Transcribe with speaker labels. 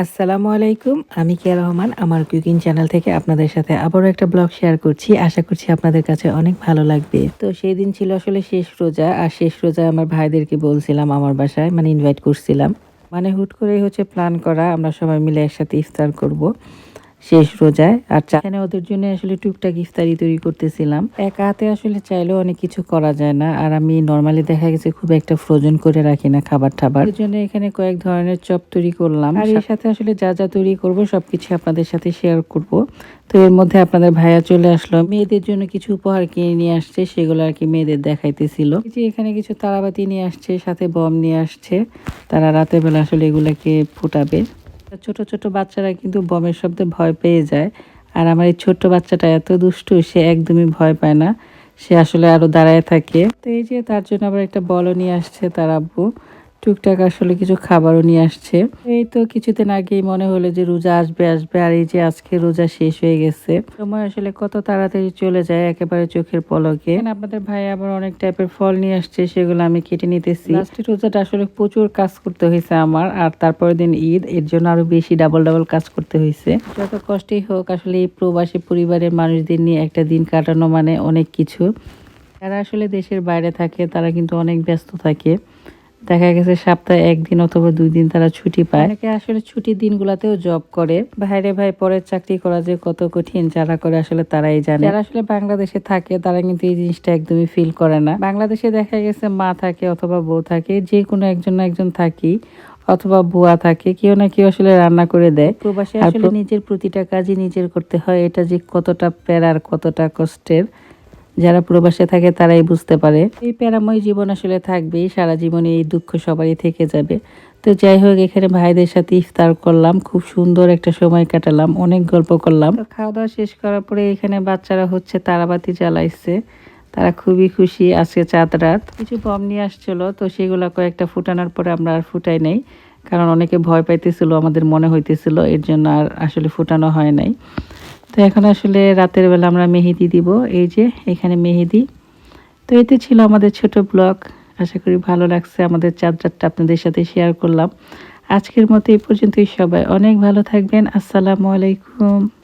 Speaker 1: আসসালামু আলাইকুম, আমি কিয়া রহমান, আমার কুকিং চ্যানেল থেকে আপনাদের সাথে আবারও একটা ব্লগ শেয়ার করছি। আশা করছি আপনাদের কাছে অনেক ভালো লাগবে। তো সেই দিন ছিল আসলে শেষ রোজা, আর শেষ রোজা আমার ভাইদেরকে বলছিলাম আমার বাসায় মানে ইনভাইট করছিলাম। মানে হুট করেই হচ্ছে প্ল্যান করা, আমরা সবাই মিলে একসাথে ইফতার করব। শেষ রোজায়। আর এখানে ওদের জন্য আসলে টুকটাক ইফতারি তৈরি করতেছিলাম। একা হাতে আসলে চাইলেও অনেক কিছু করা যায় না। আর আমি নর্মালি দেখা গেছে খুব একটা ফ্রোজেন করে রাখি না খাবার টাবার এর জন্য এখানে কয়েক ধরনের চপ তৈরি করলাম। আর এর সাথে আসলে যা যা তৈরি করব, সবকিছু আপনাদের সাথে শেয়ার করব। তো এর মধ্যে আপনাদের ভাইয়া চলে আসলো। মেয়েদের জন্য কিছু উপহার কিনে নিয়ে আসছে, সেগুলো আর কি মেয়েদের দেখাইতেছিল। যে এখানে কিছু তারাবাতি নিয়ে আসছে, সাথে বম নিয়ে আসছে। তারা রাতের বেলা আসলে এগুলাকে ফুটাবে। ছোট ছোট বাচ্চারা কিন্তু বমের শব্দে ভয় পেয়ে যায়। আর আমার এই ছোট্ট বাচ্চাটা এত দুষ্টু, সে একদমই ভয় পায় না। সে আসলে আরও দাঁড়ায় থাকে। তো এই যে তার জন্য আবার একটা বল নিয়ে আসছে তার আব্বু। টুকটাক আসলে কিছু খাবারও নিয়ে আসছে। এই তো কিছুদিন আগেই মনে হলো যে রোজা আসবে আসবে, আর এই যে আজকে রোজা শেষ হয়ে গেছে। সময় আসলে কত তাড়াতাড়ি চলে যায় একেবারে চোখের পলকে। আপনাদের ভাই আবার অনেক টাইপের ফল নিয়ে আসছে, সেগুলো আমি কেটে নিতেছি। লাস্টের রোজাটা আসলে প্রচুর কাজ করতে হয়েছে আমার, আর তারপরের দিন ঈদ, এর জন্য আরও বেশি ডাবল ডাবল কাজ করতে হয়েছে। যত কষ্টই হোক, আসলে এই প্রবাসী পরিবারের মানুষদের নিয়ে একটা দিন কাটানো মানে অনেক কিছু। যারা আসলে দেশের বাইরে থাকে, তারা কিন্তু অনেক ব্যস্ত থাকে। দেখা গেছে সপ্তাহে একদিন অথবা দুই দিন তারা ছুটি পায়। অনেকে আসলে ছুটির দিনগুলোতেও জব করে। ভাইরে ভাই পরের চাকরি করা যে কত কঠিন যারা করে আসলে তারাই জানে। যারা আসলে বাংলাদেশে থাকে তারা কিন্তু এই জিনিসটা একদমই ফিল করে না। বাংলাদেশে দেখা গেছে মা থাকে অথবা বউ থাকে যে কোনো একজন না একজন থাকি অথবা বুয়া থাকে কেউ না কেউ আসলে রান্না করে দেয়। প্রবাসী আসলে নিজের প্রতিটা কাজই নিজের করতে হয় এটা যে কতটা প্যারার কতটা কষ্টের যারা প্রবাসে থাকে তারাই বুঝতে পারে। এই প্যারাময় জীবন আসলে থাকবেই, সারা জীবনে এই দুঃখ সবারই থেকে যাবে। তো যাই হোক, এখানে ভাইদের সাথে ইফতার করলাম, খুব সুন্দর একটা সময় কাটালাম, অনেক গল্প করলাম। খাওয়া দাওয়া শেষ করার পরে এখানে বাচ্চারা হচ্ছে তারাবাতি জ্বালাইছে, তারা খুবই খুশি, আজকে চাঁদ রাত। কিছু বম নিয়ে আসছিল, তো সেগুলো কয়েকটা ফুটানোর পরে আমরা আর ফুটাই নাই, কারণ অনেকে ভয় পাইতেছিল, আমাদের মনে হইতেছিল, এর জন্য আর আসলে ফুটানো হয় নাই। তো এখন আসলে রাতের বেলা আমরা মেহেদি দিব। এই যে, এখানে মেহেদি। তো এতে ছিল আমাদের ছোট ব্লগ। আশা করি ভালো লাগছে। আমাদের চার্জারটা আপনাদের সাথে শেয়ার করলাম। আজকের মতো এই পর্যন্তই সবাই। অনেক ভালো থাকবেন। আসসালামু আলাইকুম।